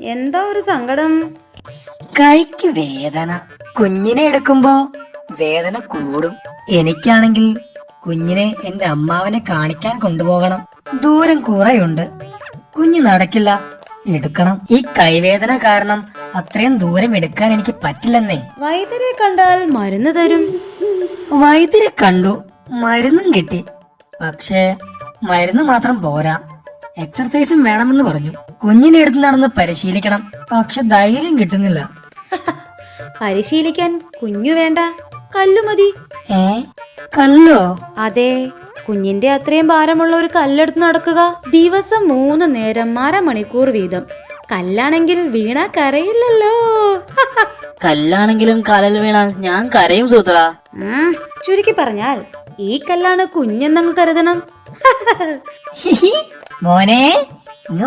എന്താ ഒരു സങ്കടം? കൈക്ക് വേദന. കുഞ്ഞിനെ എടുക്കുമ്പോ വേദന കൂടും. എനിക്കാണെങ്കിൽ കുഞ്ഞിനെ എന്റെ അമ്മാവനെ കാണിക്കാൻ കൊണ്ടുപോകണം. ദൂരം കുറയുണ്ട്. കുഞ്ഞ് നടക്കില്ല. എടുക്കണം. ഈ കൈവേദന കാരണം അത്രയും ദൂരം എടുക്കാൻ എനിക്ക് പറ്റില്ലെന്നേ. വൈദ്യരെ കണ്ടാൽ മരുന്ന് തരും. വൈദ്യരെ കണ്ടു. മരുന്നും കിട്ടി. പക്ഷേ മരുന്ന് മാത്രം പോരാ. എക്സർസൈസും വേണമെന്ന് പറഞ്ഞു. കുഞ്ഞിനെ എടുത്ത് നടന്ന് പരിശീലിക്കണം. പക്ഷെ ധൈര്യം കിട്ടുന്നില്ല. പരിശീലിക്കാൻ കുഞ്ഞു വേണ്ട. കല്ലു മതി. ഏ? കല്ലോ? അതെ. കുഞ്ഞിന്റെ അത്രയും ഭാരമുള്ള ഒരു കല്ലെടുത്ത് നടക്കുക. ദിവസം മൂന്ന് നേരം അരമണിക്കൂർ വീതം. കല്ലാണെങ്കിൽ വീണാ കരയില്ലല്ലോ. കല്ലാണെങ്കിലും കലൽ വീണാ ഞാൻ കരയും സൂത്ര ചുരുക്കി പറഞ്ഞാൽ ഈ കല്ലാണ് കുഞ്ഞെന്നങ്ങ് കരുതണം. മോനെ ഇങ്ങ്.